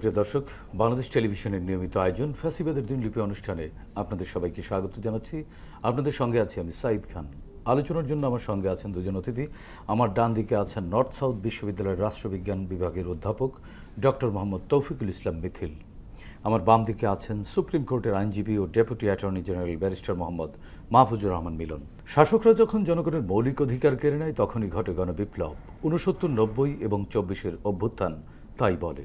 সুপ্রিয় দর্শক, বাংলাদেশ টেলিভিশনের নিয়মিত আয়োজন ফ্যাসিবাদের দিনলিপি অনুষ্ঠানে আপনাদের সবাইকে স্বাগত জানাচ্ছি। আপনাদের সঙ্গে আছি আমি সাঈদ খান। আলোচনার জন্য আমার সঙ্গে আছেন দুজন অতিথি। আমার ডান দিকে আছেন নর্থ সাউথ বিশ্ববিদ্যালয়ের রাষ্ট্রবিজ্ঞান বিভাগের অধ্যাপক ডক্টর মোহাম্মদ তৌফিকুল ইসলাম মিথিল। আমার বাম দিকে আছেন সুপ্রিম কোর্টের আইনজীবী ও deputy attorney general barrister Mohammad Mahfuzur Rahman Milon. শাসকরা যখন জনগণের মৌলিক অধিকার কেড়ে নেয়, তখনই ঘটে গণবিপ্লব। উনসত্তর নব্বই এবং চব্বিশের অভ্যুত্থান তাই বলে।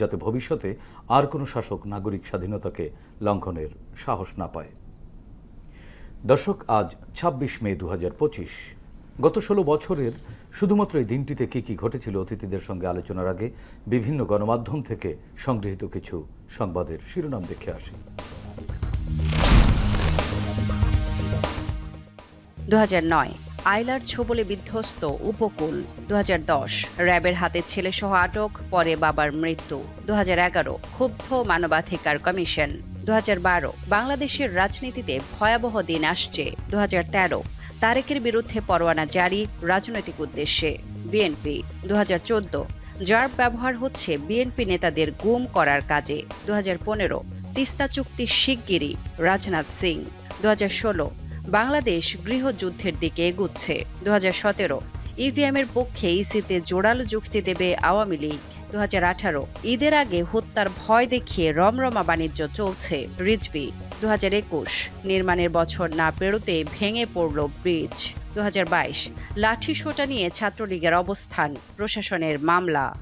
যাতে ভবিষ্যতে আর কোনো শাসক নাগরিক স্বাধীনতাকে লঙ্ঘনের সাহস না পায়। দর্শক, আজ ২৬ মে দুহাজার পঁচিশ। গত ষোলো বছরের শুধুমাত্র এই দিনটিতে কী কী ঘটেছিল অতিথিদের সঙ্গে আলোচনার আগে বিভিন্ন গণমাধ্যম থেকে সংগৃহীত কিছু সংবাদের শিরোনাম দেখে আসি। দু আইলার ছোবলে বিধ্বস্ত উপকূল দু হাজার দশ। র্যাবের হাতে ছেলেসহ আটক, পরে বাবার মৃত্যু। দু ক্ষুব্ধ মানবাধিকার কমিশন। দু হাজার বারো, বাংলাদেশের রাজনীতিতে ভয়াবহ দিন আসছে। দুহাজার তেরো, তারেকের বিরুদ্ধে পরোয়ানা জারি, রাজনৈতিক উদ্দেশ্যে। বিএনপি। দু যার ব্যবহার হচ্ছে বিএনপি নেতাদের গুম করার কাজে। দু হাজার পনেরো, তিস্তা চুক্তি শিগগিরই, রাজনাথ সিং। দু হাজার ষোলো বাংলাদেশ গৃহযুদ্ধের দিকে এগুচ্ছে। দু হাজার সতেরো ইভিএমের পক্ষে ইসিতে জোরালো যুক্তি দেবে আওয়ামী লীগ। দু হাজার আঠারো, ঈদের আগে হত্যার ভয় দেখিয়ে রমরমা বাণিজ্য চলছে রিজভি। দু নির্মাণের বছর না পেরোতে ভেঙে পড়ল ব্রিজ। দু হাজার বাইশ লাঠি সোটা নিয়ে ছাত্রলীগের অবস্থান, প্রশাসনের মামলা।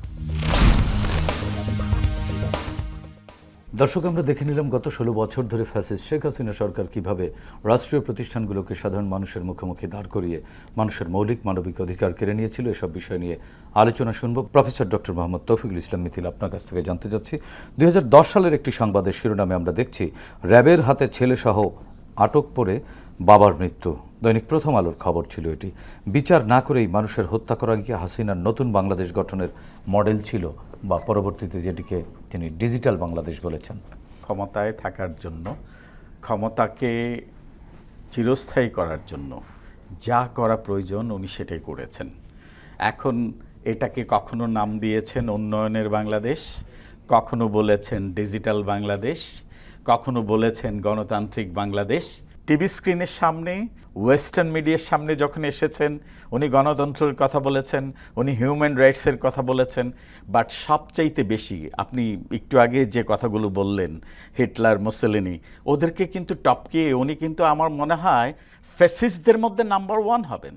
দর্শক, আমরা দেখে নিলাম গত ষোলো বছর ধরে ফ্যাসিস্ট শেখ হাসিনা সরকার কীভাবে রাষ্ট্রীয় প্রতিষ্ঠানগুলোকে সাধারণ মানুষের মুখোমুখি দাঁড় করিয়ে মানুষের মৌলিক মানবিক অধিকার কেড়ে নিয়েছিল, এসব বিষয় নিয়ে আলোচনা শুনব। প্রফেসর ডক্টর মোহাম্মদ তৌফিকুল ইসলাম মিথিল আপনার কাছ থেকে জানতে চাচ্ছি। দুই হাজার দশ সালের একটি সংবাদের শিরোনামে আমরা দেখছি, র্যাবের হাতে ছেলেসহ আটক পড়ে বাবার মৃত্যু। দৈনিক প্রথম আলোর খবর ছিল এটি। বিচার না করেই মানুষের হত্যা করা গিয়ে হাসিনার নতুন বাংলাদেশ গঠনের মডেল ছিল বা পরবর্তীতে যেটিকে তিনি ডিজিটাল বাংলাদেশ বলেছেন। ক্ষমতায় থাকার জন্য, ক্ষমতাকে চিরস্থায়ী করার জন্য যা করা প্রয়োজন উনি সেটাই করেছেন। এখন এটাকে কখনো নাম দিয়েছেন উন্নয়নের বাংলাদেশ, কখনো বলেছেন ডিজিটাল বাংলাদেশ, কখনো বলেছেন গণতান্ত্রিক বাংলাদেশ। টিভি স্ক্রিনের সামনে ওয়েস্টার্ন মিডিয়ার সামনে যখন এসেছেন, উনি গণতন্ত্রের কথা বলেছেন, উনি হিউম্যান রাইটসের কথা বলেছেন বাট সবচাইতে বেশি আপনি একটু আগে যে কথাগুলো বললেন, হিটলার, মুসেলিনি, ওদেরকে কিন্তু টপকে উনি কিন্তু আমার মনে হয় ফেসিসদের মধ্যে নাম্বার ওয়ান হবেন।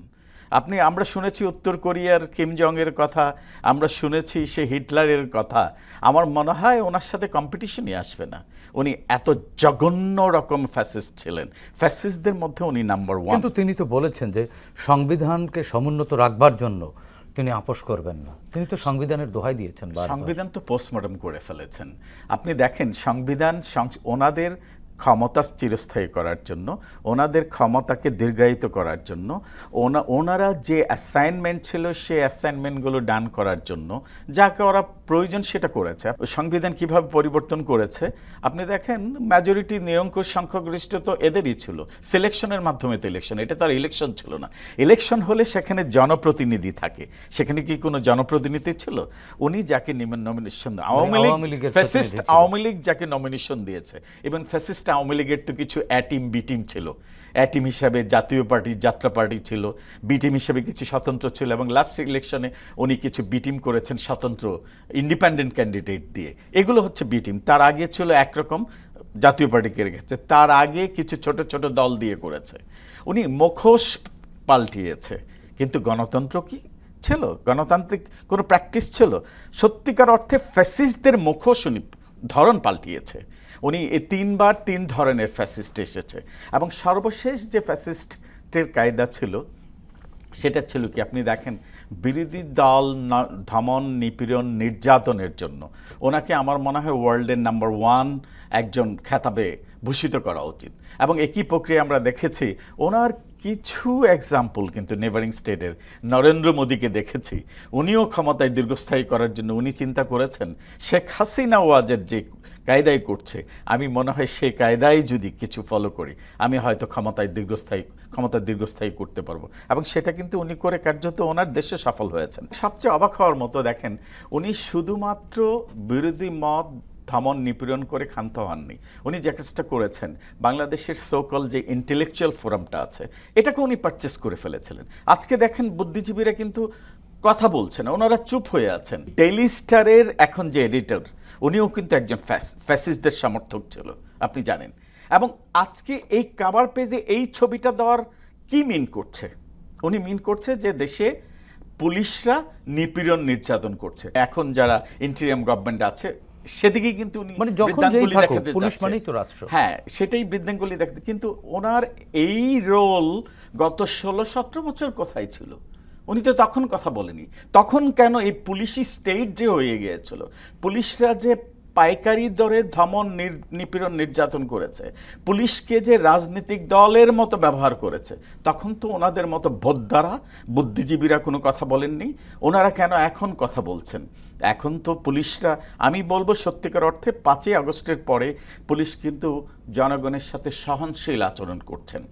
আপনি, আমরা শুনেছি উত্তর কোরিয়ার কিম জং এর কথা, আমরা শুনেছি সে হিটলারের কথা, আমার মনে হয় ওনার সাথে কম্পিটিশনই আসবে না। উনি এত জঘন্য রকম ফ্যাসিস্ট ছিলেন। ফ্যাসিস্টদের মধ্যে উনি নাম্বার ওয়ান কিন্তু তিনি তো বলেছেন যে সংবিধানকে সমুন্নত রাখবার জন্য তিনি আপোষ করবেন না। তিনি তো সংবিধানের দোহাই দিয়েছেন। সংবিধান তো পোস্টমর্টম করে ফেলেছেন। আপনি দেখেন সংবিধান ওনাদের ক্ষমতা চিরস্থায়ী করার জন্য ওনাদের ক্ষমতাকে দীর্ঘায়িত করার জন্য ওনা ওনারা যে অ্যাসাইনমেন্ট ছিল সেই অ্যাসাইনমেন্টগুলো ডান করার জন্য যাকে ওরা প্রয়োজন সেটা করেছে। সংবিধান কীভাবে পরিবর্তন করেছে? আপনি দেখেন মেজরিটি নিরঙ্কুশ সংখ্যাগরিষ্ঠ তো এদেরই ছিল। সিলেকশনের মাধ্যমে তো ইলেকশন এটা তার ইলেকশন ছিল না। ইলেকশন হলে সেখানে জনপ্রতিনিধি থাকে। সেখানে কি কোনো জনপ্রতিনিধি ছিল? উনি যাকে নমিনেশন আওয়ামী লীগ ফ্যাসিস্ট আওয়ামী লীগ যাকে নমিনেশন দিয়েছে এবং ফ্যাসিস্ট আওয়ামী লীগের তো কিছু অ্যাটিম বি টিম ছিল। অ্যাটিম হিসাবে জাতীয় পার্টি, যাত্রা পার্টি ছিল। বি টিম হিসাবে কিছু স্বতন্ত্র ছিল এবং লাস্ট ইলেকশনে উনি কিছু বি টিম করেছেন স্বতন্ত্র ইন্ডিপেন্ডেন্ট ক্যান্ডিডেট দিয়ে। এগুলো হচ্ছে বি টিম। তার আগে ছিল একরকম জাতীয় পার্টিকে রেখেছে তার আগে কিছু ছোট ছোট দল দিয়ে করেছে। উনি মুখোশ পাল্টিয়েছে। কিন্তু গণতন্ত্র কি ছিল? গণতান্ত্রিক কোনো প্র্যাকটিস ছিল? সত্যিকার অর্থে ফ্যাসিস্টদের মুখোশ উনি ধরন পাল্টিয়েছে। উনি এই তিনবার তিন ধরনের ফ্যাসিস্ট এসেছে। এবং সর্বশেষ যে ফ্যাসিস্টের কায়দা ছিল, সেটা ছিল কি? আপনি দেখেন, বিরোধী দল ধমন, নিপীড়ন, নির্যাতনের জন্য। ওনাকে আমার মনে হয় ওয়ার্ল্ডের নাম্বার ওয়ান একজন খেতাবে ভূষিত করা উচিত। এবং একই প্রক্রিয়া আমরা দেখেছি, ওনার কিছু এক্সাম্পল কিন্তু নেভারিং স্টেটের নরেন্দ্র মোদীকে দেখেছি। উনিও ক্ষমতায় দীর্ঘস্থায়ী করার জন্য উনি চিন্তা করেছেন, শেখ হাসিনা ওয়াজের যে কায়দায় করছে। আমি মনে হয় সেই কায়দায় যদি কিছু ফলো করি, আমি হয়তো ক্ষমতায় দীর্ঘস্থায়ী ক্ষমতা দীর্ঘস্থায়ী করতে পারব। এবং সেটা কিন্তু উনি করে কার্যত ওনার দেশে সফল হয়েছেন। সবচেয়ে অবাক হওয়ার মতো দেখেন, উনি শুধুমাত্র বিরোধী মত ধমন নিপীড়ন করে ক্ষান্ত হননি। উনি যে কাজটা করেছেন, বাংলাদেশের সোকল যে ইন্টেলেকচুয়াল ফোরামটা আছে, এটাকে উনি পারচেস করে ফেলেছিলেন। আজকে দেখেন, বুদ্ধিজীবীরা কিন্তু কথা বলছেন ওনারা চুপ হয়ে আছেন। ডেইলি স্টারের এখন যে এডিটর উনিও কিন্তু একজন ফ্যাস ফ্যাসিস্টদের সমর্থক ছিল আপনি জানেন। এবং আজকে এই কাভার পেজে এই ছবিটা দেওয়ার কি মিন করছে? উনি মিন করছে যে দেশে পুলিশরা নিপীড়ন নির্যাতন করছে। এখন যারা ইন্টেরিয়াম গভর্নমেন্ট আছে সেদিকে কিন্তু উনি মানে যখন যেই থাকুক, পুলিশ মানেই তো রাষ্ট্র। হ্যাঁ সেটাই বৃদ্ধাঙ্গুলি দেখতে কিন্তু ওনার এই রোল গত ষোলো সতেরো বছর কোথায় ছিল? উনি তো তখন কথা বলেনি। তখন কেন এই পুলিশি স্টেট যে হয়ে গিয়েছিল? পুলিশরা যে পাইকারি দরে ধমন নিপীড়ন নির্যাতন করেছে, পুলিশকে যে রাজনৈতিক দলের মতো ব্যবহার করেছে, তখন তো ওনাদের মতো বোদ্ধারা, বুদ্ধিজীবীরা কোনো কথা বলেননি। ওনারা কেন এখন কথা বলছেন? এখন তো পুলিশরা, আমি বলব সত্যিকার অর্থে পাঁচই আগস্টের পরে পুলিশ কিন্তু জনগণের সাথে সহনশীল আচরণ করছেন।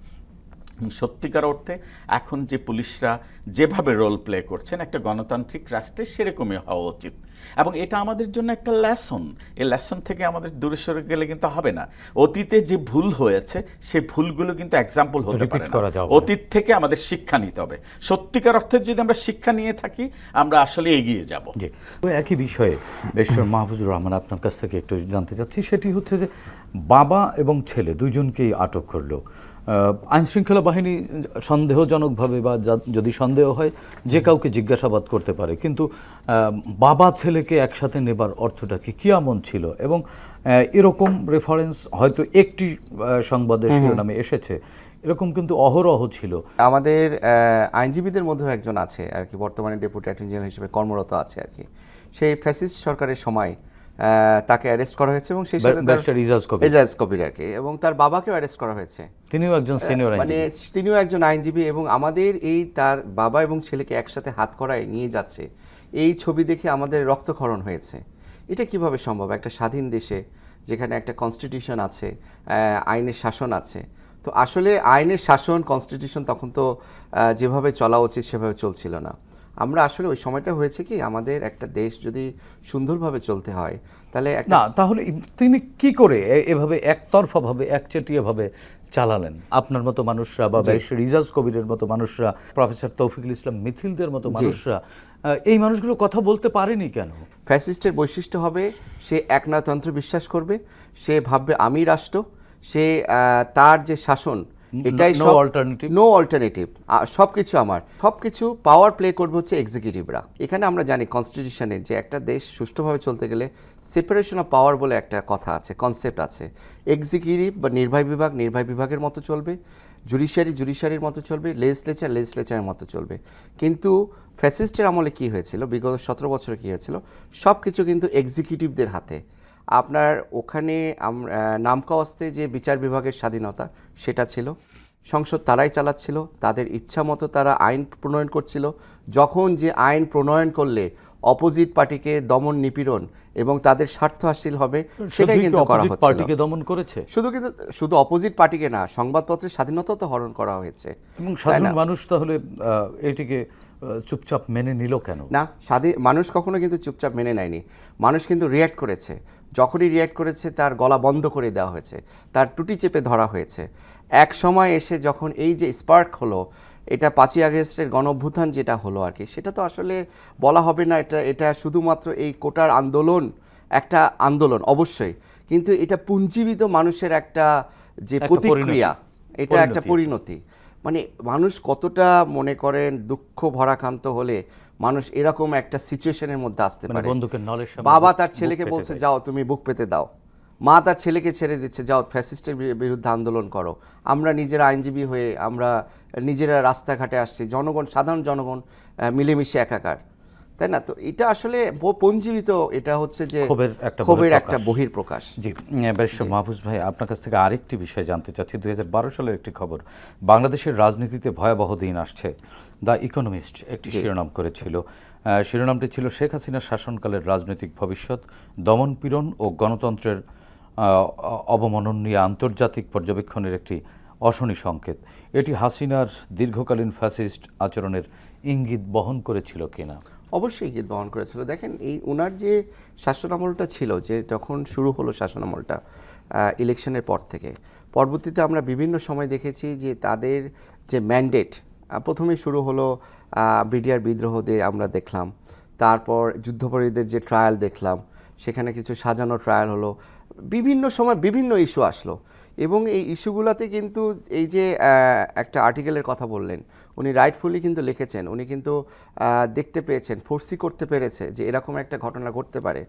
সত্যিকার অর্থে এখন যে পুলিশরা যেভাবে রোল প্লে করছেন একটা গণতান্ত্রিক রাষ্ট্রে সেরকমই হওয়া উচিত। এবং এটা আমাদের জন্য একটা লেসন এই লেসন থেকে আমাদের দূরে সরে গেলে কিন্তু হবে না। অতীতে যে ভুল হয়েছে সেই ভুলগুলো কিন্তু এক্সাম্পল হতে পারে না। অতীত থেকে আমাদের শিক্ষা নিতে হবে। সত্যিকার অর্থে যদি আমরা শিক্ষা নিয়ে থাকি আমরা আসলে এগিয়ে যাব। জি। একই বিষয়ে বেশ্বর মাহফুজুর রহমান আপনার কাছ থেকে একটু জানতে চাচ্ছি। সেটি হচ্ছে যে বাবা এবং ছেলে দুইজনকেই আটক করল। আইন শৃঙ্খলা বাহিনী সন্দেহজনকভাবে বা যদি সন্দেহ হয় যে কাউকে জিজ্ঞাসাবাদ করতে পারে। কিন্তু বাবা ছেলেকে একসাথে নেবার অর্থটা কি? কি এমন ছিল? এবং এরকম রেফারেন্স হয়তো একটি সংবাদের শিরোনামে এসেছে। এরকম কিন্তু অহরহ ছিল। আমাদের আইনজীবীদের মধ্যেও একজন আছে আর কি বর্তমানে ডেপুটি অ্যাটর্নি জেনারেল হিসেবে কর্মরত আছে আর কি। সেই ফ্যাসিস্ট সরকারের সময় তাকে অ্যারেস্ট করা হয়েছে এবং সেই সাথে তার ইজাজ কবির। আর কি। এবং তার বাবাকেও অ্যারেস্ট করা হয়েছে। তিনিও একজন সিনিয়র মানে তিনিও একজন আইনজীবী এবং আমাদের এই তার বাবা এবং ছেলেকে একসাথে হাত করায় নিয়ে যাচ্ছে। এই ছবি দেখে আমাদের রক্তক্ষরণ হয়েছে। এটা কীভাবে সম্ভব? একটা স্বাধীন দেশে যেখানে একটা কনস্টিটিউশন আছে আইনের শাসন আছে। তো আসলে আইনের শাসন কনস্টিটিউশন তখন তো যেভাবে চলা উচিত সেভাবে চলছিল না। আমরা আসলে ওই সময়টা হয়েছে কি আমাদের একটা দেশ যদি সুন্দরভাবে চলতে হয় তাহলে না তাহলে তিনি কি করে এভাবে একতরফাভাবে একচেটিয়াভাবে চালালেন? আপনার মতো মানুষরা বা রিজাজ কবিরের মতো মানুষরা প্রফেসর তৌফিকুল ইসলাম মিথিলদের মতো মানুষরা এই মানুষগুলো কথা বলতে পারেনি কেন? ফ্যাসিস্টের বৈশিষ্ট্য হবে সে একনায়তন্ত্র বিশ্বাস করবে সে ভাববে আমি রাষ্ট্র সে তার যে শাসন এটাই সব alternative? নো অল্টারনেটিভ সব কিছু আমার। সব কিছু পাওয়ার প্লে করবে হচ্ছে এক্সিকিউটিভরা এখানে আমরা জানি কনস্টিটিউশনের যে একটা দেশ সুষ্ঠুভাবে চলতে গেলে সেপারেশন অফ পাওয়ার বলে একটা কথা আছে কনসেপ্ট আছে। এক্সিকিউটিভ বা নির্বাহী বিভাগ নির্বাহী বিভাগের মতো চলবে জুডিশিয়ারি জুডিশিয়ারির মতো চলবে লেজিসলেচার লেজিসলেচারের মতো চলবে। কিন্তু ফ্যাসিস্টের আমলে কি হয়েছিল? বিগত সতেরো বছরে কি হয়েছিল? সব কিছু কিন্তু এক্সিকিউটিভদের হাতে। আপনার ওখানে আম- আহ, নামকা অস্তে যে বিচার বিভাগের স্বাধীনতা সেটা ছিল। সংসদ তারাই চালাচ্ছিল তাদের ইচ্ছা মতো তারা আইন প্রণয়ন করছিল। যখন যে আইন প্রণয়ন করলে অপোজিট পার্টিকে দমন নিপীড়ন এবং তাদের স্বার্থ হাসিল হবে সেটাই কিন্তু করা হচ্ছিল। পার্টিকে দমন করেছে? শুধু কিন্তু শুধু অপোজিট পার্টিকে না সংবাদপত্রের স্বাধীনতা তো হরণ করা হয়েছে। এবং সাধারণ মানুষ তাহলে এটিকে চুপচাপ মেনে নিল কেন? না স্বাধীন মানুষ কখনো কিন্তু চুপচাপ মেনে নেয়নি। মানুষ কিন্তু রিয়্যাক্ট করেছে। যখনই রিয়্যাক্ট করেছে তার গলা বন্ধ করে দেওয়া হয়েছে। তার টুটি চেপে ধরা হয়েছে। এক সময় এসে যখন এই যে স্পার্ক হলো এটা পাঁচই আগস্টের গণ অভ্যুত্থান যেটা হলো আর কি সেটা তো আসলে বলা হবে না। এটা এটা শুধুমাত্র এই কোটার আন্দোলন একটা আন্দোলন অবশ্যই। কিন্তু এটা পুঞ্জীবিত মানুষের একটা যে প্রতিক্রিয়া এটা একটা পরিণতি। পরিণতি। মানে মানুষ কতটা মনে করেন দুঃখ ভরাক্রান্ত হলে মানুষ এরকম একটা সিচুয়েশনের মধ্যে আসতে মানে পারে। বন্দুকের বাবা তার ছেলেকে বলছে যাও তুমি বুক পেতে দাও। মা তার ছেলেকে ছেড়ে দিচ্ছে যাও ফ্যাসিস্টের বিরুদ্ধে আন্দোলন করো। আমরা নিজেরা আইনজীবী হয়ে আমরা নিজেরা রাস্তাঘাটে আসছি। জনগণ সাধারণ জনগণ মিলেমিশে একাকার। তাই না? তো এটা আসলে পঞ্জীবিত এটা হচ্ছে যে ক্ষোভের একটা ক্ষোভের। একটা বহির্প্রকাশ জি ব্যারিস্টার মাহফুজ ভাই আপনার কাছ থেকে আরেকটি বিষয় জানতে চাচ্ছি। দুই হাজার বারো সালের একটি খবর বাংলাদেশের রাজনীতিতে ভয়াবহ দিন আসছে। দ্য ইকোনমিস্ট একটি শিরোনাম করেছিল। শিরোনামটি ছিল শেখ হাসিনার শাসনকালের রাজনৈতিক ভবিষ্যৎ দমনপীড়ন ও গণতন্ত্রের অবমানন নিয়ে আন্তর্জাতিক পর্যবেক্ষণের একটি অশনি সংকেত। এটি হাসিনার দীর্ঘকালীন ফ্যাসিস্ট আচরণের ইঙ্গিত বহন করেছিল কিনা? অবশ্যই ইঙ্গিত বহন করেছিল। দেখেন এই ওনার যে শাসনামলটা ছিল যে যখন শুরু হলো শাসনামলটা ইলেকশনের পর থেকে পরবর্তীতে আমরা বিভিন্ন সময় দেখেছি যে তাদের যে ম্যান্ডেট প্রথমেই শুরু হলো বিডিআর বিদ্রোহ দিয়ে আমরা দেখলাম। তারপর যুদ্ধপরীদের যে ট্রায়াল দেখলাম, সেখানে কিছু সাজানো ট্রায়াল হলো। বিভিন্ন সময় বিভিন্ন ইস্যু আসলো এবং এই ইস্যুগুলোতে কিন্তু এই যে একটা আর্টিকেলের কথা বললেন, উনি রাইটফুলি কিন্তু লিখেছেন। উনি কিন্তু দেখতে পেয়েছেন ফোর্সি করতে পেরেছে যে এরকম একটা ঘটনা ঘটতে পারে।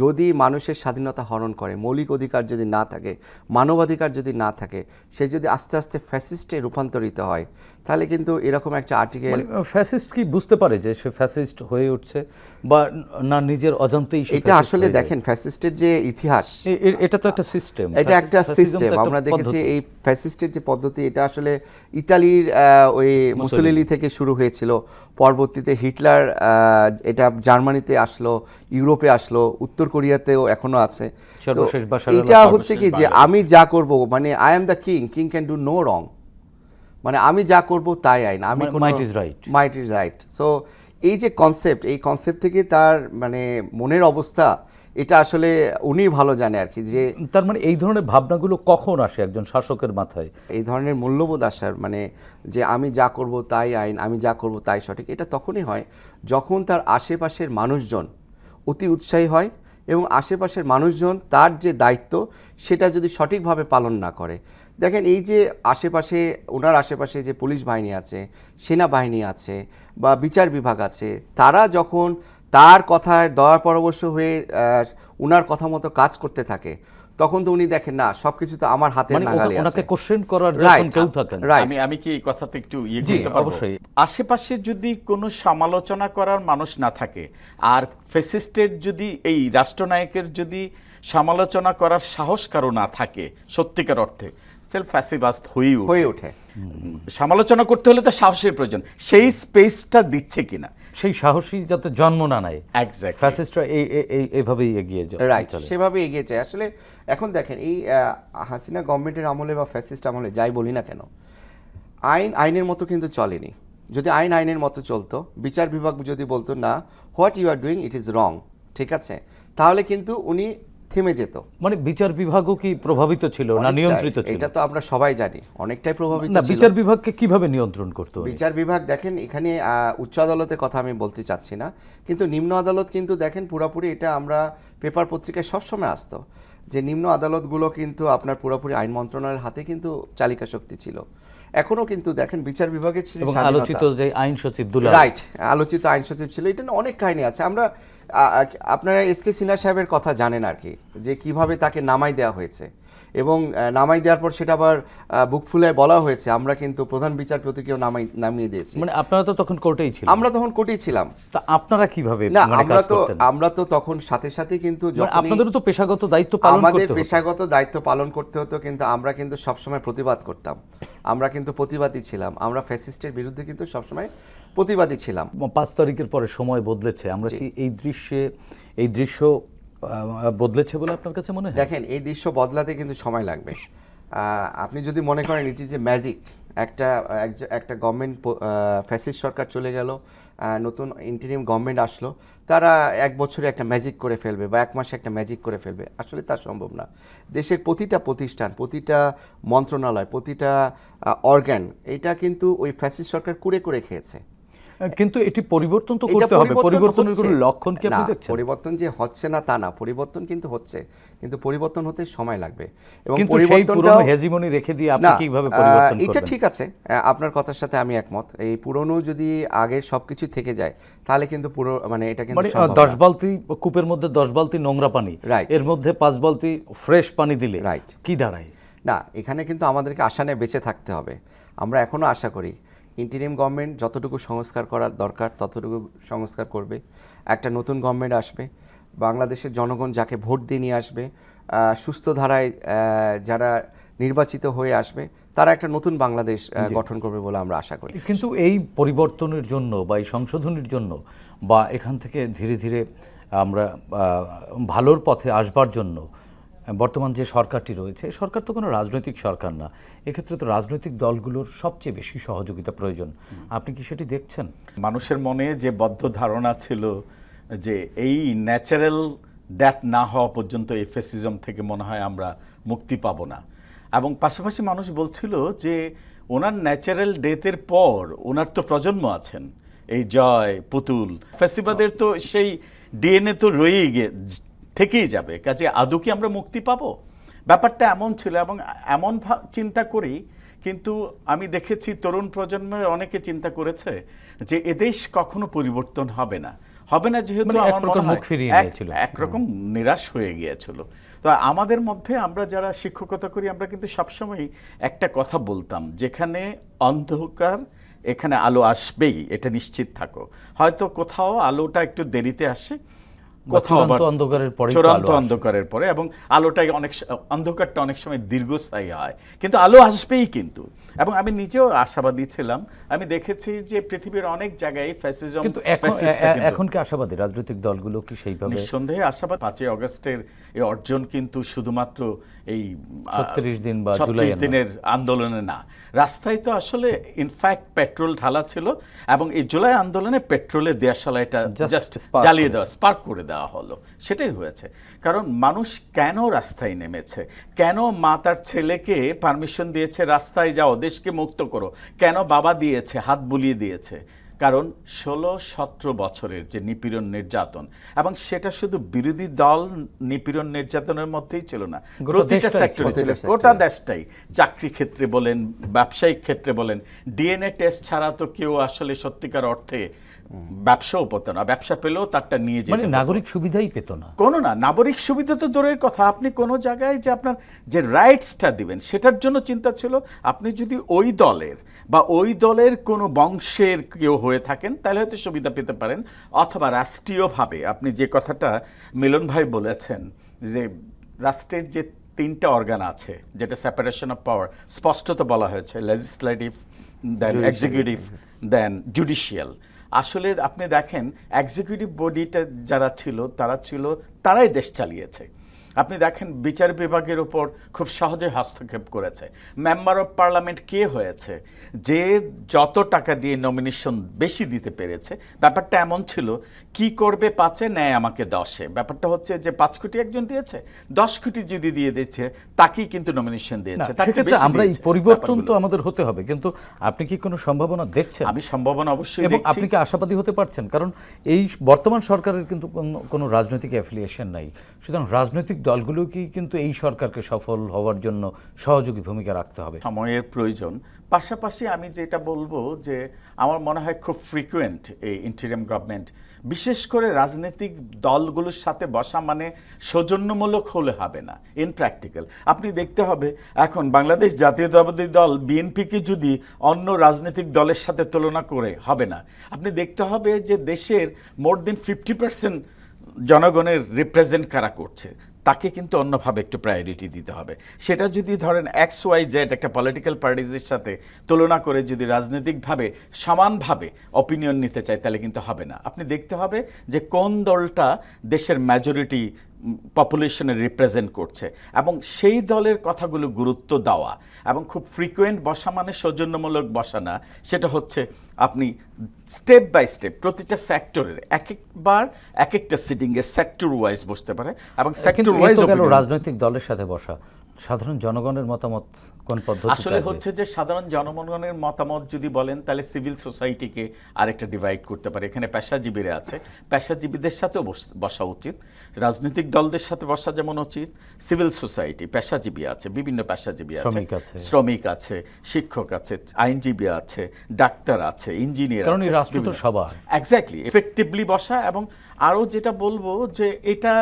যদি মানুষের স্বাধীনতা হরণ করে, মৌলিক অধিকার যদি না থাকে, মানবাধিকার যদি না থাকে, সে যদি আস্তে আস্তে ফ্যাসিস্টে রূপান্তরিত হয় তাহলে কিন্তু এরকম একটা আর্টিকেল মানে ফ্যাসিস্ট কি বুঝতে পারে যে সে ফ্যাসিস্ট হয়ে উঠছে? বা না নিজের অজান্তেই এটা আসলে দেখেন ফ্যাসিস্টের যে ইতিহাস এটা তো একটা সিস্টেম এটা একটা সিস্টেম আমরা দেখেছি এই ফ্যাসিস্টের যে পদ্ধতি এটা আসলে ইতালির ওই মুসলিলি থেকে শুরু হয়েছিল। পরবর্তীতে হিটলার এটা জার্মানিতে আসলো ইউরোপে আসলো উত্তর কোরিয়াতেও এখনও আছে। এটা হচ্ছে কি যে আমি যা করব মানে I am the king king can do no wrong মানে আমি যা করব তাই আইন। আমি might is right. Might is right so এই যে কনসেপ্ট এই কনসেপ্ট থেকে তার মানে মনের অবস্থা এটা আসলে উনি ভালো জানে আর কি যে তার মানে এই ধরনের ভাবনাগুলো কখন আসে একজন শাসকের মাথায়? এই ধরনের মূল্যবোধ আসার মানে যে আমি যা করব তাই আইন আমি যা করব তাই সঠিক এটা তখনই হয় যখন তার আশেপাশের মানুষজন অতি উৎসাহী হয় এবং আশেপাশের মানুষজন তার যে দায়িত্ব সেটা যদি সঠিকভাবে পালন না করে দেখেন এই যে আশেপাশে ওনার আশেপাশে যে পুলিশ বাহিনী আছে সেনাবাহিনী আছে বা বিচার বিভাগ আছে তারা যখন তার কথায় দয়া পরবশ হয়ে ওনার কথা মতো কাজ করতে থাকে তখন তো উনি দেখেন না সবকিছু তো আমার হাতের মানে নাগালে ওনাকে আছে। কোশ্চেন করার যখন কেউ থাকেন। আমি আমি কি এই কথাতে একটু ইয়ে করতে পারব? অবশ্যই। আশেপাশে যদি কোনো সমালোচনা করার মানুষ না থাকে আর ফেসিস্টের যদি এই রাষ্ট্রনায়কের যদি সমালোচনা করার সাহস কারও না থাকে সত্যিকার অর্থে সেলফ ফ্যাসিবাস্ট হয়েই হয়ে ওঠে সমালোচনা করতে হলে তো সাহসের প্রয়োজন। সেই স্পেসটা দিচ্ছে কিনা? সেই সাহসী যাতে জন্ম না নেয়। Exactly. ফ্যাসিস্টরা এই এই- এই এইভাবেই এগিয়ে যায় রাইট চলে। সেভাবে এগিয়ে যায়। আসলে এখন দেখেন এই হাসিনা গভর্নমেন্টের আমলে বা ফ্যাসিস্ট আমলে যাই বলি না কেন আইন আইনের মতো কিন্তু চলেনি। যদি আইন আইনের মতো চলতো বিচার বিভাগ যদি বলতো না what you are doing it is wrong ঠিক আছে? তাহলে কিন্তু উনি থেমে যেত। মানে বিচার বিভাগও কি প্রভাবিত ছিল না নিয়ন্ত্রিত ছিল? এটা তো আমরা সবাই জানি অনেকটাই প্রভাবিত না বিচার বিভাগকে কীভাবে নিয়ন্ত্রণ করতে বিচার বিভাগ দেখেন এখানে উচ্চ আদালতের কথা আমি বলতে চাচ্ছি না কিন্তু নিম্ন আদালত কিন্তু দেখেন পুরোপুরি এটা আমরা পেপার পত্রিকায় সবসময় আসতো যে নিম্ন আদালতগুলো কিন্তু আপনার পুরোপুরি আইন মন্ত্রণালয়ের হাতে কিন্তু চালিকা শক্তি ছিল। এখনও কিন্তু দেখেন বিচার এবং স্বাধীনতা- আলোচিত যে আইন সচিব রাইট আলোচিত আইন সচিব ছিল এটা অনেক কাহিনী আছে। আমরা আপনারা এস কে সিনহা সাহেবের কথা জানেন আর কি যে কীভাবে তাকে নামাই দেওয়া হয়েছে। এবং নামাই দেওয়ার পর সেটা আবার বুক ফুলায় বলা হয়েছে আমরা কিন্তু প্রধান বিচারপতিকেও নামাই নামিয়ে দিয়েছি। মানে আপনারা তো তখন কোর্টেই ছিলেন। আমরা তখন কোর্টেই ছিলাম। তা আপনারা কীভাবে না মানে আমরা তো আমরা তো তখন সাথে সাথে কিন্তু মানে আপনাদেরও তো পেশাগত দায়িত্ব পালন আমাদের করতে হতো। পেশাগত দায়িত্ব পালন করতে হতো কিন্তু আমরা কিন্তু সবসময় প্রতিবাদ করতাম। আমরা কিন্তু প্রতিবাদী ছিলাম। আমরা ফ্যাসিস্টের বিরুদ্ধে কিন্তু সবসময় প্রতিবাদী ছিলাম। পাঁচ তারিখের পরে সময় বদলেছে। আমরা কি এই দৃশ্যে এই দৃশ্য বদলেছে বলে আপনার কাছে মনে হয়? দেখেন এই দৃশ্য বদলাতে কিন্তু সময় লাগবে। আপনি যদি মনে করেন ইট ইজ এ ম্যাজিক একটা এক- একটা গভর্নমেন্ট ফ্যাসিস্ট সরকার চলে গেল নতুন ইন্টারিম গভর্নমেন্ট আসলো তারা এক বছরে একটা ম্যাজিক করে ফেলবে বা এক মাসে একটা ম্যাজিক করে ফেলবে। আসলে তা সম্ভব না। দেশের প্রতিটা প্রতিষ্ঠান প্রতিটা মন্ত্রণালয় প্রতিটা অর্গান এটা কিন্তু ওই ফ্যাসিস্ট সরকার কুড়ে করে খেয়েছে। কিন্তু এটি পরিবর্তন তো করতে হবে। পরিবর্তনের কোনো লক্ষণ কি আপনি দেখছেন? পরিবর্তন যে হচ্ছে না তা না পরিবর্তন কিন্তু হচ্ছে। কিন্তু পরিবর্তন হতে সময় লাগবে। এবং পুরনো হেজিমনি রেখে দিয়ে আপনি কীভাবে পরিবর্তন এটা ঠিক আছে। আপনার কথার সাথে আমি একমত। এই পুরনো যদি আগের সবকিছু থেকে যায় তাহলে কিন্তু পুরো মানে এটা কিন্তু মানে দশ। বালতি কূপের মধ্যে দশ বালতি নোংরা পানি. এর মধ্যে পাঁচ বালতি ফ্রেশ পানি দিলে. কি দাঁড়ায়? না এখানে কিন্তু আমাদেরকে আশা নিয়ে বেঁচে থাকতে হবে। আমরা এখনও আশা করি। ইন্টিরিম গভর্নমেন্ট যতটুকু সংস্কার করার দরকার ততটুকু সংস্কার করবে। একটা নতুন গভর্নমেন্ট আসবে। বাংলাদেশের জনগণ যাকে ভোট দিয়ে নিয়ে আসবে সুস্থ ধারায় যারা নির্বাচিত হয়ে আসবে তারা একটা নতুন বাংলাদেশ গঠন করবে বলে আমরা আশা করি। কিন্তু এই পরিবর্তনের জন্য বা এই সংশোধনের জন্য বা এখান থেকে ধীরে ধীরে আমরা ভালোর পথে আসবার জন্য বর্তমান যে সরকারটি রয়েছে সরকার তো কোনো রাজনৈতিক সরকার না। এক্ষেত্রে তো রাজনৈতিক দলগুলোর সবচেয়ে বেশি সহযোগিতা প্রয়োজন। আপনি কি সেটি দেখছেন? মানুষের মনে যে বদ্ধ ধারণা ছিল যে এই ন্যাচারাল ডেথ না হওয়া পর্যন্ত এই ফেসিজম থেকে মনে হয় আমরা মুক্তি পাবো না। এবং পাশাপাশি মানুষ বলছিল যে ওনার ন্যাচারাল ডেথের পর ওনার তো প্রজন্ম আছেন। এই জয়, পুতুল ফেসিবাদের তো সেই ডিএনএ তো রয়েই থেকেই যাবে। কাজে আদৌ কি আমরা মুক্তি পাবো? ব্যাপারটা এমন ছিল এবং এমন চিন্তা করি কিন্তু আমি দেখেছি তরুণ প্রজন্মের অনেকে চিন্তা করেছে যে এদেশ কখনো পরিবর্তন হবে না। হবে না যেহেতু মানে। একরকম নিরাশ হয়ে গিয়েছিল। তো আমাদের মধ্যে আমরা যারা শিক্ষকতা করি আমরা কিন্তু সবসময় একটা কথা বলতাম যেখানে অন্ধকার এখানে আলো আসবেই এটা নিশ্চিত থাকো। হয়তো কোথাও আলোটা একটু দেরিতে আসে চূড়ান্ত অন্ধকারের পরে চূড়ান্ত। অন্ধকারের পরে এবং আলোটাই অনেক অন্ধকারটা অনেক সময় দীর্ঘস্থায়ী হয়। কিন্তু আলো আসবেই কিন্তু। এবং আমি নিজেও আশাবাদী ছিলাম। আমি দেখেছি যে পৃথিবীর অনেক জায়গায় ফ্যাসিজম কিন্তু এখন এখন কি আশাবাদী? রাজনৈতিক দলগুলো কি সেইভাবে নিঃসন্দেহে আশাবাদ। পাঁচই অগস্টের এই অর্জন কিন্তু শুধুমাত্র এই 36 দিন বা 36 জুলাইয়ে নয়। দিনের আন্দোলনে না। রাস্তায় তো আসলে ইনফ্যাক্ট পেট্রোল ঢালা ছিল এবং এই জুলাই আন্দোলনে পেট্রোলের Just জাস্ট জ্বালিয়ে দেওয়া স্পার্ক করে দেওয়া হলো। সেটাই হয়েছে। কারণ মানুষ কেন রাস্তায় নেমেছে? কেন মা তার ছেলেকে পারমিশন দিয়েছে রাস্তায় যাও দেশকে মুক্ত করো? কেন বাবা দিয়েছে হাত বুলিয়ে দিয়েছে? কারণ ষোলো সতেরো বছরের যে নিপীড়ন নির্যাতন এবং সেটা শুধু বিরোধী দল নিপীড়ন নির্যাতনের মধ্যেই ছিল না গোটা প্রতিটা সেক্টরে ছিল। ছিল। গোটা দেশটাই। চাকরি ক্ষেত্রে বলেন ব্যবসায়িক ক্ষেত্রে বলেন ডিএনএ টেস্ট ছাড়া তো কেউ আসলে সত্যিকার অর্থে ব্যবসাও পেত না ব্যবসা পেলেও তারটা নিয়ে যেতে মানে নাগরিক সুবিধাই পেত না। কোনো না নাগরিক সুবিধা তো দূরের কথা। আপনি কোনো জায়গায় যে আপনার যে রাইটসটা দিবেন সেটার জন্য চিন্তা ছিল আপনি যদি ওই দলের বা ওই দলের কোনো বংশের কেউ হয়ে থাকেন তাহলে হয়তো সুবিধা পেতে পারেন। অথবা রাষ্ট্রীয়ভাবে আপনি যে কথাটা মিলন ভাই বলেছেন যে রাষ্ট্রের যে তিনটা অর্গান আছে যেটা সেপারেশন অফ পাওয়ার স্পষ্টত বলা হয়েছে legislative then executive then judicial আসলে আপনি দেখেন এক্সিকিউটিভ বডিটা যারা ছিল তারা ছিল তারাই দেশ চালিয়েছে। আপনি দেখেন বিচার বিভাগের উপর খুব সহজে হস্তক্ষেপ করেছে। মেম্বার অফ পার্লামেন্ট কে হয়েছে? যে যত টাকা দিয়ে নমিনেশন বেশি দিতে পেরেছে ব্যাপারটা এমন ছিল কি করবে পাঁচে নেয় আমাকে দশে। ব্যাপারটা হচ্ছে যে পাঁচ কোটি একজন দিয়েছে দশ কোটি যদি দিয়ে দিচ্ছে তাকেই কিন্তু নমিনেশন দিয়েছে সেক্ষেত্রে আমরা এই পরিবর্তন তো আমাদের হতে হবে কিন্তু আপনি কি কোনো সম্ভাবনা দেখছেন? আমি সম্ভাবনা অবশ্যই এবং আপনি কি আশাবাদী হতে পারছেন? কারণ এই বর্তমান সরকারের কিন্তু কোনো- কোনো রাজনৈতিক অ্যাফিলিয়েশন নাই। সুতরাং রাজনৈতিক দলগুলো কি কিন্তু এই সরকারকে সফল হওয়ার জন্য সহযোগী ভূমিকা রাখতে হবে? সময়ের প্রয়োজন। পাশাপাশি আমি যেটা বলব যে আমার মনে হয় খুব ফ্রিকুয়েন্ট এই ইন্টারিয়াম গভর্নমেন্ট বিশেষ করে রাজনৈতিক দলগুলোর সাথে বসা মানে সৌজন্যমূলক হলে হবে না ইন প্র্যাকটিক্যাল আপনি দেখতে হবে, এখন বাংলাদেশ জাতীয়তাবাদী দল বিএনপিকে যদি অন্য রাজনৈতিক দলের সাথে তুলনা করে হবে না। আপনি দেখতে হবে যে দেশের মোর দেন ফিফটি পার্সেন্ট জনগণের রিপ্রেজেন্ট কারা করছে। তাকে কিন্তু অন্যভাবে একটু প্রায়োরিটি দিতে হবে। সেটা যদি ধরেন এক্স ওয়াই জেড একটা পলিটিক্যাল পার্টিজের সাথে তুলনা করে যদি রাজনৈতিকভাবে সমানভাবে অপিনিয়ন নিতে চায়, তাহলে কিন্তু হবে না। আপনি দেখতে হবে যে কোন দলটা দেশের মেজরিটি পপুলেশনে রিপ্রেজেন্ট করছে এবং সেই দলের কথাগুলো গুরুত্ব দেওয়া এবং খুব ফ্রিকোয়েন্ট বসা মানে সৌজন্যমূলক বসা না সেটা হচ্ছে আপনি স্টেপ বাই স্টেপ প্রতিটা সেক্টরের এক একবার এক একটা সিটিংয়ে সেক্টর ওয়াইজ বসতে পারে এবং সেক্টর opinion। রাজনৈতিক দলের সাথে বসা সাধারণ জনগণের মতামত কোন পদ্ধতি আসলে হচ্ছে যে সাধারণ জনগণের মতামত যদি বলেন তাহলে সিভিল সোসাইটিকে আরেকটা ডিভাইড করতে পারে। এখানে পেশাজীবীরা আছে। পেশাজীবীদের সাথেও বসা উচিত। রাজনৈতিক দলদের সাথে বসা যেমন উচিত সিভিল সোসাইটি পেশাজীবী আছে বিভিন্ন পেশাজীবী আছে। শ্রমিক আছে। শ্রমিক আছে শিক্ষক আছে আইনজীবী আছে ডাক্তার আছে ইঞ্জিনিয়ার কারণ রাষ্ট্র তো সবার। এক্স্যাক্টলি এফেক্টিভলি বসা এবং আরও যেটা বলব যে এটা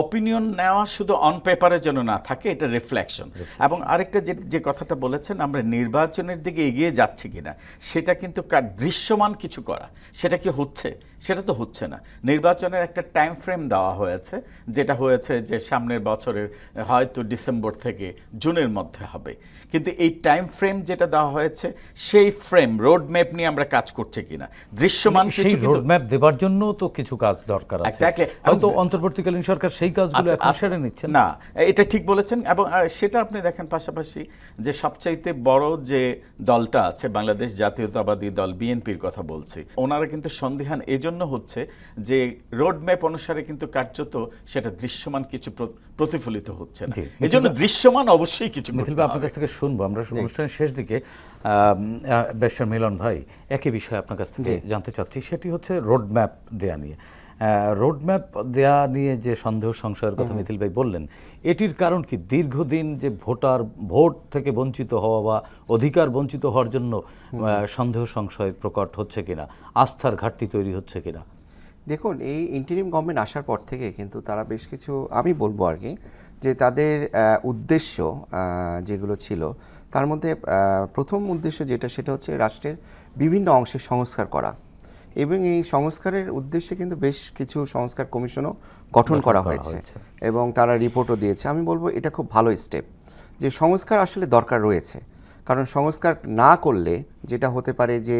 অপিনিয়ন নেওয়া শুধু অন পেপারে যেন না থাকে এটা রিফ্লেকশন এবং আরেকটা যে যে কথাটা বলেছেন আমরা নির্বাচনের দিকে এগিয়ে যাচ্ছি কিনা সেটা কিন্তু দৃশ্যমান কিছু করা সেটা কি হচ্ছে? সেটা তো হচ্ছে না। নির্বাচনের একটা টাইম ফ্রেম দেওয়া হয়েছে যেটা হয়েছে যে সামনের বছরের হয়তো ডিসেম্বর থেকে জুনের মধ্যে হবে। কিন্তু এই টাইম ফ্রেম যেটা দেওয়া হয়েছে সেই ফ্রেম রোড ম্যাপ নিয়ে আমরা কাজ করছি কিনা? দৃশ্যমান সেই কিছু কিন্তু- রোডম্যাপ দেবার জন্য তো কিছু কাজ দরকার আছে। হয়তো অন্তর্বর্তীকালীন সরকার সেই কাজগুলো আচ্ছা, এখন আচ্ছা, সেরে নিচ্ছেন। না এটা ঠিক বলেছেন এবং সেটা আপনি দেখেন পাশাপাশি যে সবচাইতে বড় যে দলটা আছে বাংলাদেশ জাতীয়তাবাদী দল বিএনপির কথা বলছি ওনারা কিন্তু সন্দিহান এজন্য হচ্ছে যে রোডম্যাপ অনুসারে কিন্তু কার্যত সেটা দৃশ্যমান কিছু প্রতিফলিত হচ্ছে না। এই জন্য দৃশ্যমান অবশ্যই কিছু মিথিল করতে ভাই আপনার কাছ থেকে শুনব। আমরা অনুষ্ঠানের শেষ দিকে বেশ মিলন ভাই একই বিষয়ে আপনার কাছ থেকে জানতে চাচ্ছি। সেটি হচ্ছে রোডম্যাপ দেয়া নিয়ে। রোড ম্যাপ দেয়া নিয়ে যে সন্দেহ সংশয়ের কথা মিথিল ভাই বললেন এটির কারণ কি? দীর্ঘদিন যে ভোটার ভোট থেকে বঞ্চিত হওয়া বা অধিকার বঞ্চিত হওয়ার জন্য সন্দেহ সংশয় প্রকট হচ্ছে কিনা? আস্থার ঘাটতি তৈরি হচ্ছে কিনা? দেখুন এই ইন্টারিম গভর্নমেন্ট আসার পর থেকে কিন্তু তারা বেশ কিছু আমি বলব আর কি যে তাদের উদ্দেশ্য যেগুলো ছিল তার মধ্যে প্রথম উদ্দেশ্য যেটা সেটা হচ্ছে রাষ্ট্রের বিভিন্ন অংশের সংস্কার করা। এবং এই সংস্কারের উদ্দেশ্যে কিন্তু বেশ কিছু সংস্কার কমিশনও গঠন করা হয়েছে। এবং তারা রিপোর্টও দিয়েছে। আমি বলব এটা খুব ভালো স্টেপ যে সংস্কার আসলে দরকার রয়েছে। কারণ সংস্কার না করলে যেটা হতে পারে যে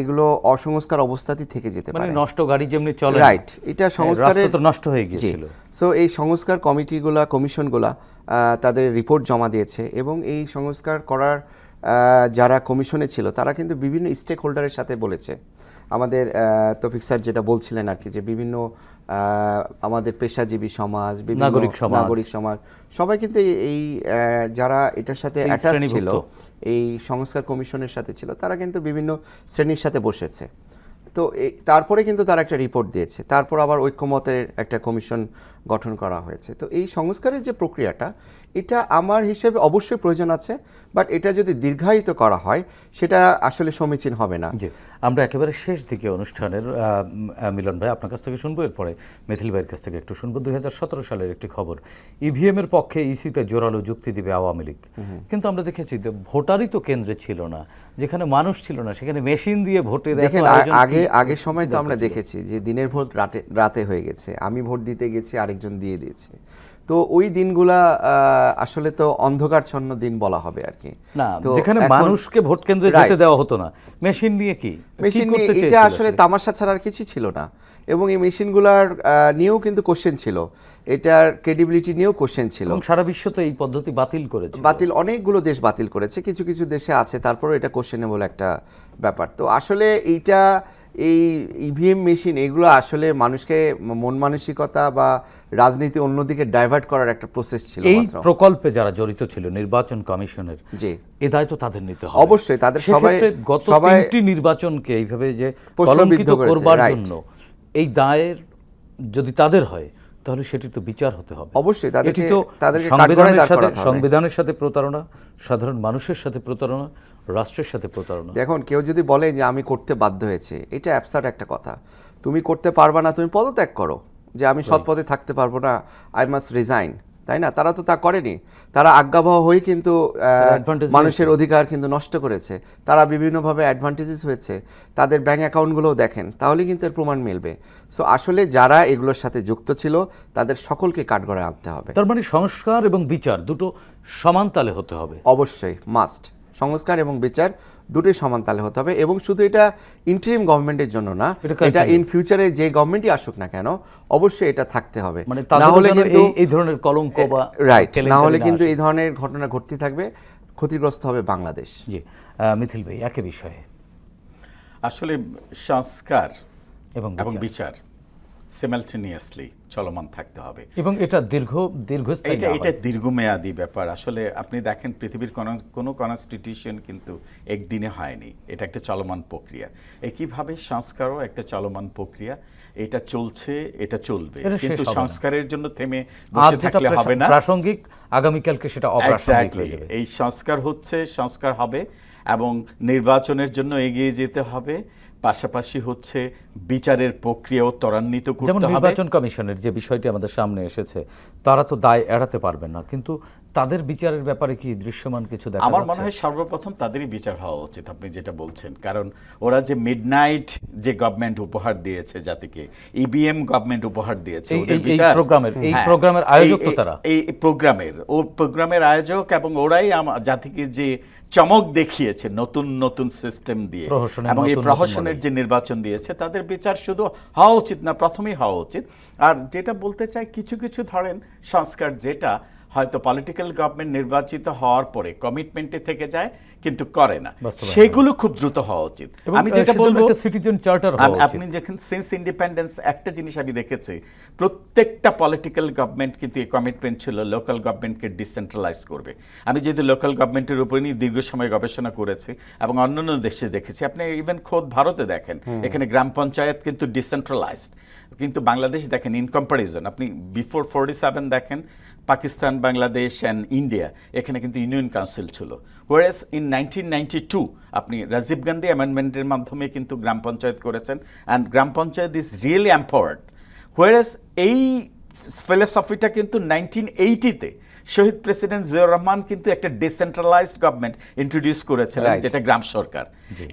এগুলো অসংস্কার অবস্থাতেই থেকে যেতে মানে পারে। নষ্ট গাড়ি যেমনি চলে রাইট এটা হ্যাঁ, সংস্কারের রাস্তা তো নষ্ট হয়ে গিয়েছিল। সো এই সংস্কার কমিটিগুলা কমিশনগুলা তাদের রিপোর্ট জমা দিয়েছে এবং এই সংস্কার করার যারা কমিশনে ছিল তারা কিন্তু বিভিন্ন স্টেক হোল্ডারের সাথে বলেছে। আমাদের তফিক স্যার যেটা বলছিলেন আর কি যে বিভিন্ন আমাদের পেশাজীবী সমাজ নাগরিক সমাজ। নাগরিক সমাজ সবাই কিন্তু এই- যারা এটার সাথে অ্যাটাচ ছিল এই সংস্কার কমিশনের সাথে ছিল তারা কিন্তু বিভিন্ন শ্রেণির সাথে বসেছে। তো তারপরে কিন্তু তারা একটা রিপোর্ট দিয়েছে। তারপর আবার ঐক্যমতের একটা কমিশন গঠন করা হয়েছে। তো এই সংস্কারের যে প্রক্রিয়াটা এটা আমার হিসেবে অবশ্যই প্রয়োজন আছে বাট এটা যদি দীর্ঘায়িত করা হয় সেটা আসলে সমীচীন হবে না। জি আমরা একেবারে শেষ দিকে অনুষ্ঠানের মিলন ভাই আপনার কাছ থেকে শুনব এরপরে মিথিল ভাইয়ের কাছ থেকে একটু শুনব। দুই সালের একটি খবর ইভিএম এর পক্ষে ইসিতে জোরালো যুক্তি দিবে আওয়ামী লীগ। কিন্তু আমরা দেখেছি যে ভোটারই তো কেন্দ্রে ছিল না যেখানে মানুষ ছিল না সেখানে মেশিন দিয়ে ভোটের এত দেখেন আগে আগের সময় তো আমরা দেখেছি যে দিনের ভোট রাতে রাতে হয়ে গেছে। আমি ভোট দিতে গেছি আরেকজন দিয়ে দিয়েছে। তো ওই দিনগুলা আসলে তো অন্ধকারচ্ছন্ন দিন বলা হবে আর কি। না যেখানে মানুষকে ভোট কেন্দ্রে যেতে দেওয়া হতো না। মেশিন নিয়ে কি? মেশিন নিয়ে এটা আসলে আসলে? তামাশা ছাড়া আর কিছু ছিল না। এবং এই মেশিনগুলার নিয়েও কিন্তু কোশ্চেন ছিল। এটার ক্রেডিবিলিটি নিয়েও কোশ্চেন ছিল। সারা বিশ্ব তো এই পদ্ধতি বাতিল করেছে বাতিল অনেকগুলো দেশ বাতিল করেছে। কিছু কিছু দেশে আছে তারপরেও এটা কোশ্চেনেবল একটা ব্যাপার। তো আসলে এইটা এই ইভিএম মেশিন এগুলো আসলে মানুষকে মন মানসিকতা বা রাজনীতি অন্যদিকে ডাইভার্ট করার একটা প্রসেস ছিল এই প্রকল্পে যারা জড়িত ছিল নির্বাচন কমিশনের জি। এ দায়িত্ব তাদের নিতে হবে। অবশ্যই, তাদের সবাই- গত তিনটি নির্বাচনকে এইভাবে যে কলঙ্কিত করবার জন্য এই দায়ের যদি তাদের হয় তাহলে সেটি তো বিচার হতে হবে। অবশ্যই, এটি তো তাদেরকে সংবিধানের সাথে সংবিধানের সাথে প্রতারণা সাধারণ মানুষের সাথে প্রতারণা রাষ্ট্রের সাথে প্রতারণা। দেখুন কেউ যদি বলে যে আমি করতে বাধ্য হয়েছে এটা অ্যাবসার্ট একটা কথা। তুমি করতে পারবা না তুমি পদত্যাগ করো যে আমি সৎ পদে থাকতে পারব না আই মাস্ট রিজাইন তাই না? তারা তো তা করেনি। তারা আজ্ঞাবহ হয়ে কিন্তু মানুষের অধিকার কিন্তু নষ্ট করেছে। তারা বিভিন্নভাবে অ্যাডভান্টেজেস হয়েছে। তাদের ব্যাঙ্ক অ্যাকাউন্টগুলোও দেখেন তাহলে কিন্তু এর প্রমাণ মিলবে। সো আসলে যারা এগুলোর সাথে যুক্ত ছিল তাদের সকলকে কাঠগড়ায় আনতে হবে। তার মানে সংস্কার এবং বিচার দুটো সমান তালে হতে হবে। অবশ্যই মাস্ট সংস্কার এবং বিচার দুটোই সমান তালে হতে হবে। এবং শুধু এটা ইন্টারিম গভর্নমেন্টের জন্য না এটা ইন ফিউচারে যে গভর্নমেন্টই আসুক না কেন অবশ্যই এটা থাকতে হবে। মানে না হলে কিন্তু এই এই ধরনের কলঙ্ক বা রাইট না হলে কিন্তু এই ধরনের ঘটনা ঘটতে থাকবে ক্ষতিগ্রস্ত হবে বাংলাদেশ। জি আহ, মিথিল ভাই একই বিষয়ে। আসলে সংস্কার এবং এবং বিচার। সিমালটেনিয়াসলি চলমান থাকতে হবে। এবং এটা দীর্ঘ দীর্ঘস্থায়ী এটা এটা দীর্ঘমেয়াদী ব্যাপার। আসলে আপনি দেখেন পৃথিবীর কোনো কোনো কনস্টিটিউশন কিন্তু একদিনে হয়নি। এটা একটা চলমান প্রক্রিয়া। একইভাবে সংস্কারও একটা চলমান প্রক্রিয়া। এটা চলছে এটা চলবে। কিন্তু সংস্কারের জন্য থেমে বসে থাকলে হবে না। প্রাসঙ্গিক আগামীকালকে সেটা অপ্রাসঙ্গিক হয়ে যাবে। এই সংস্কার হচ্ছে সংস্কার হবে এবং নির্বাচনের জন্য এগিয়ে যেতে হবে। পাশাপাশি হচ্ছে বিচারের প্রক্রিয়াও ত্বরান্বিত করতে হবে। নির্বাচন কমিশনের যে বিষয়টি আমাদের সামনে এসেছে তারা তো দায় এড়াতে পারবেন না। কিন্তু তাদের বিচারের ব্যাপারে কি দৃশ্যমান কিছু দেখা আমার মনে হয় সর্বপ্রথম তাদেরই বিচার হওয়া উচিত আপনি যেটা বলছেন। কারণ ওরা যে মিডনাইট যে গভর্নমেন্ট উপহার দিয়েছে জাতিকে ইবিএম গভর্নমেন্ট উপহার দিয়েছে এই- এই- এই প্রোগ্রামের- এই হ্যাঁ, প্রোগ্রামের আয়োজক তো তারা। এই প্রোগ্রামের ও প্রোগ্রামের আয়োজক এবং ওরাই জাতিকে যে চমক দেখিয়েছে নতুন নতুন সিস্টেম দিয়ে এবং এই প্রহসনের যে নির্বাচন দিয়েছে তাদের বিচার শুধু হওয়া উচিত না প্রথমেই হওয়া উচিত। আর যেটা বলতে চাই কিছু কিছু ধরেন সংস্কার যেটা হয়তো পলিটিক্যাল গভর্নমেন্ট নির্বাচিত হওয়ার পরে কমিটমেন্টে থেকে যায় কিন্তু করে না। সেগুলো খুব দ্রুত হওয়া উচিত। আমি যেটা বলব একটা সিটিজেন চার্টার আপনি যখন সিন্স ইন্ডিপেন্ডেন্স একটা জিনিস আমি দেখেছি প্রত্যেকটা পলিটিক্যাল গভর্নমেন্ট কিন্তু এই কমিটমেন্ট ছিল লোকাল গভর্নমেন্টকে ডিসেন্ট্রালাইজ করবে। আমি যেহেতু লোকাল গভর্নমেন্টের উপর নিয়ে দীর্ঘ সময় গবেষণা করেছি এবং অন্যান্য দেশে দেখেছি আপনি ইভেন খোদ ভারতে দেখেন এখানে গ্রাম পঞ্চায়েত কিন্তু ডিসেন্ট্রালাইজড কিন্তু বাংলাদেশ দেখেন ইন কম্পারিজন আপনি বিফোর ফোরটি সেভেন দেখেন পাকিস্তান বাংলাদেশ অ্যান্ড ইন্ডিয়া এখানে কিন্তু ইউনিয়ন কাউন্সিল ছিল। Whereas in nineteen ninety two আপনি রাজীব গান্ধী অ্যামেন্ডমেন্টের মাধ্যমে কিন্তু গ্রাম পঞ্চায়েত করেছেন and gram panchayat is really empowered whereas এই ফিলোসফিটা কিন্তু নাইনটিন এইটিতে শহীদ প্রেসিডেন্ট জিয়াউর রহমান কিন্তু একটা ডিসেন্ট্রালাইজড গভর্নমেন্ট ইন্ট্রোডিউস করেছিলেন. যেটা গ্রাম সরকার।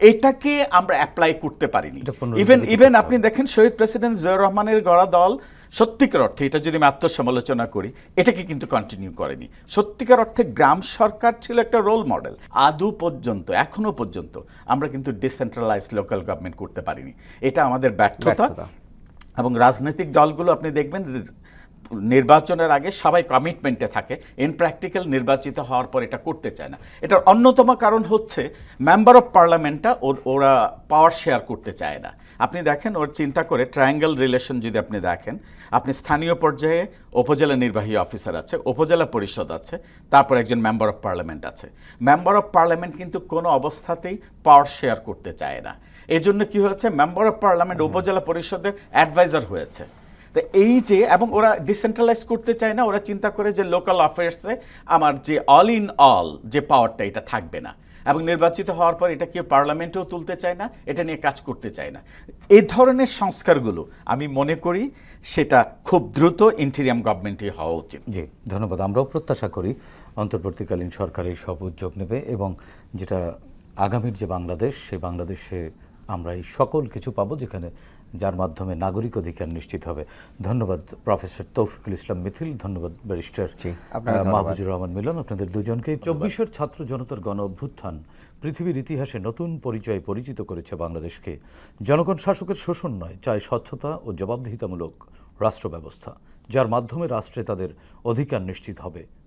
এটাকে আমরা অ্যাপ্লাই করতে পারিনি। Even even. আপনি দেখেন শহীদ প্রেসিডেন্ট জিয়াউর রহমানের গড়া দল সত্যিকার অর্থে এটা যদি আমি আত্মসমালোচনা করি এটাকে কিন্তু কন্টিনিউ করেনি। সত্যিকার অর্থে গ্রাম সরকার ছিল একটা রোল মডেল আদৌ পর্যন্ত এখনও পর্যন্ত আমরা কিন্তু ডিসেন্ট্রালাইজড লোকাল গভর্নমেন্ট করতে পারিনি। এটা আমাদের ব্যর্থতা ব্যর্থতা। এবং রাজনৈতিক দলগুলো আপনি দেখবেন নির্বাচনের আগে সবাই কমিটমেন্টে থাকে। ইন প্র্যাকটিক্যাল নির্বাচিত হওয়ার পর এটা করতে চায় না। এটার অন্যতম কারণ হচ্ছে মেম্বার অফ পার্লামেন্টটা ওরা পাওয়ার শেয়ার করতে চায় না। আপনি দেখেন ওর চিন্তা করে ট্রায়াঙ্গেল রিলেশন যদি আপনি দেখেন আপনি স্থানীয় পর্যায়ে উপজেলা নির্বাহী অফিসার আছে উপজেলা পরিষদ আছে তারপর একজন মেম্বার অফ পার্লামেন্ট আছে। মেম্বার অফ পার্লামেন্ট কিন্তু কোনো অবস্থাতেই পাওয়ার শেয়ার করতে চায় না। এই জন্য কি হয়েছে? মেম্বার অফ পার্লামেন্ট উপজেলা পরিষদের অ্যাডভাইজার হয়েছে। তো এই যে এবং ওরা ডিসেন্ট্রালাইজ করতে চায় না ওরা চিন্তা করে যে লোকাল অ্যাফেয়ার্সে আমার যে অল ইন অল যে পাওয়ারটা এটা থাকবে না। এবং নির্বাচিত হওয়ার পর এটা কেউ পার্লামেন্টেও তুলতে চায় না, এটা নিয়ে কাজ করতে চায় না। এ ধরনের সংস্কারগুলো আমি মনে করি সেটা খুব দ্রুত ইন্টেরিয়াম গভর্নমেন্টে হওয়া উচিত। জি, ধন্যবাদ। আমরাও প্রত্যাশা করি অন্তর্বর্তীকালীন সরকার এই সব উদ্যোগ নেবে এবং যেটা আগামীর যে বাংলাদেশ, সেই বাংলাদেশে আমরা এই সকল কিছু পাবো যেখানে যার মাধ্যমে নাগরিক অধিকার নিশ্চিত হবে। ধন্যবাদ প্রফেসর তৌফিকুল ইসলাম মিথিল ধন্যবাদ ব্যারিস্টার। মাহফুজুর রহমান মিলন আপনাদের দুজনকে চব্বিশের ছাত্র জনতার গণ অভ্যুত্থান পৃথিবীর ইতিহাসে নতুন পরিচয় পরিচিত করেছে বাংলাদেশকে। জনগণ শাসকের শোষণ নয় চায় স্বচ্ছতা ও জবাবদিহিতামূলক রাষ্ট্র ব্যবস্থা যার মাধ্যমে রাষ্ট্রে তাদের অধিকার নিশ্চিত হবে।